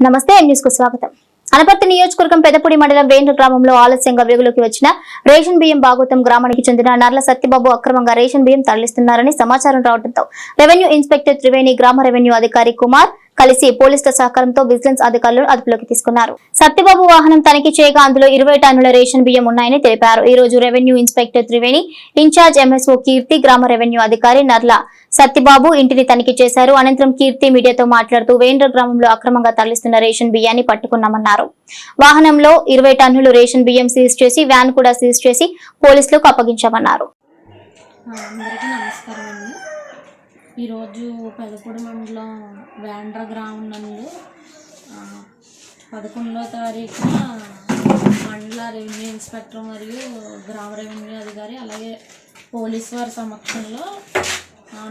నమస్తే న్యూస్కు స్వాగతం. అనపర్తి నియోజకవర్గం పెదపూడి మండలం వేంద్ర గ్రామంలో ఆలస్యంగా వెలుగులోకి వచ్చిన రేషన్ బియ్యం బాగోతం గ్రామానికి చెందిన నర్ల సత్యబాబు అక్రమంగా రేషన్ బియ్యం తరలిస్తున్నారని సమాచారం రావడంతో రెవెన్యూ ఇన్స్పెక్టర్ త్రివేణి గ్రామ రెవెన్యూ అధికారి కుమార్ కలిసి పోలీసుల సహకారంతో విజిలెన్స్ అధికారులు అదుపులోకి తీసుకున్నారు. సత్యబాబు వాహనం తనిఖీ చేయగా అందులో ఇరవై టన్నుల రేషన్ బియ్యం ఉన్నాయని తెలిపారు. ఈ రోజు revenue inspector Triveni incharge MSO Keerthi గ్రామ రెవెన్యూ అధికారి నర్ల సత్యబాబు ఇంటిని తనిఖీ చేశారు. అనంతరం కీర్తి మీడియాతో మాట్లాడుతూ వేంద్ర గ్రామంలో అక్రమంగా తరలిస్తున్న రేషన్ బియ్యాన్ని పట్టుకున్నామన్నారు. వాహనంలో ఇరవై టన్నులు రేషన్ బియ్యం సీజ్ చేసి వ్యాన్ కూడా సీజ్ చేసి పోలీసులకు అప్పగించామన్నారు. అందరికీ నమస్కారం అండి ఈరోజు పెదపూడి మండలం వేండ్ర గ్రామం నందు పదకొండో పదకొండవ తారీఖున మండల రెవెన్యూ ఇన్స్పెక్టర్ మరియు గ్రామ రెవెన్యూ అధికారి అలాగే పోలీస్ వారి సమక్షంలో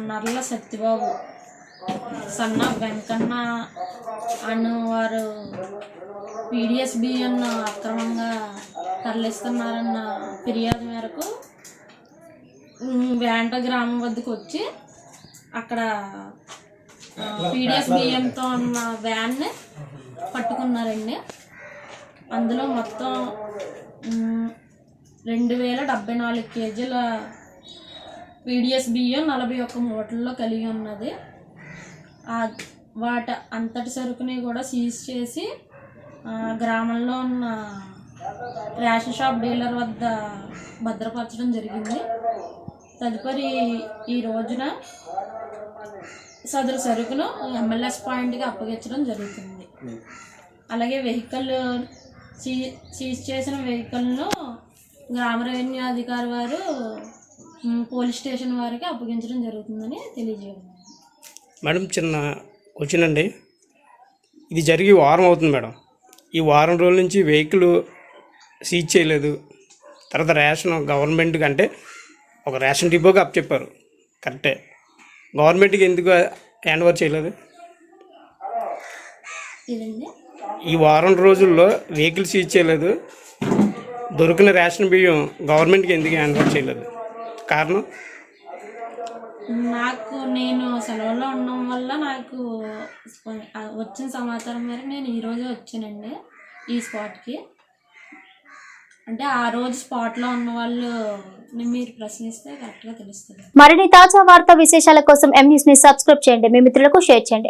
నర్ల సత్యబాబు సన్న వెంకన్న అను వారు పీడిఎస్ బియ్యం అక్రమంగా తరలిస్తున్నారన్న ఫిర్యాదు మేరకు వేంట గ్రామం వద్దకు వచ్చి అక్కడ పీడిఎస్ బియ్యంతో ఉన్న వ్యాన్ని పట్టుకున్నారండి. అందులో మొత్తం రెండు వేల డెబ్బై నాలుగు కేజీల పీడిఎస్ బియ్యం నలభై ఒక్క మూటల్లో కలిగి ఉన్నది. వాట అంతటి సరుకుని కూడా సీజ్ చేసి గ్రామంలో ఉన్న రేషన్ షాప్ డీలర్ వద్ద భద్రపరచడం జరిగింది. తదుపరి ఈ రోజున సదరు సరుకును ఎంఎల్ఎస్ పాయింట్కి అప్పగించడం జరుగుతుంది. అలాగే వెహికల్ సీ సీజ్ చేసిన వెహికల్ను గ్రామ రెవెన్యూ అధికారి వారు పోలీస్ స్టేషన్ వారికి అప్పగించడం జరుగుతుందని తెలియజేయడం. మేడం చిన్న క్వశ్చన్ అండి. ఇది జరిగి వారం అవుతుంది మేడం. ఈ వారం రోజుల నుంచి వెహికల్ సీజ్ చేయలేదు. తర్వాత రేషన్ గవర్నమెంట్కి అంటే ఒక రేషన్ డిపోకి అప్ చెప్పారు కరెక్టే. గవర్నమెంట్కి ఎందుకు హ్యాండ్ ఓవర్ చేయలేదు ఈ వారం రోజుల్లో వెహికల్ సీజ్ చేయలేదు. దొరికిన రేషన్ బియ్యం గవర్నమెంట్కి ఎందుకు హ్యాండ్ ఓవర్ చేయలేదు? కారణం? నాకు నేను సెలవులో ఉండడం వల్ల నాకు వచ్చిన సమాచారం మేరకు నేను ఈరోజే వచ్చానండి ఈ స్పాట్కి. అంటే ఆ రోజు స్పాట్లో ఉన్న వాళ్ళు మీరు ప్రశ్నిస్తే కరెక్ట్గా తెలుస్తుంది. మరిన్ని తాజా వార్తా విశేషాల కోసం ఎం ని సబ్స్క్రైబ్ చేయండి. మీ మిత్రులకు షేర్ చేయండి.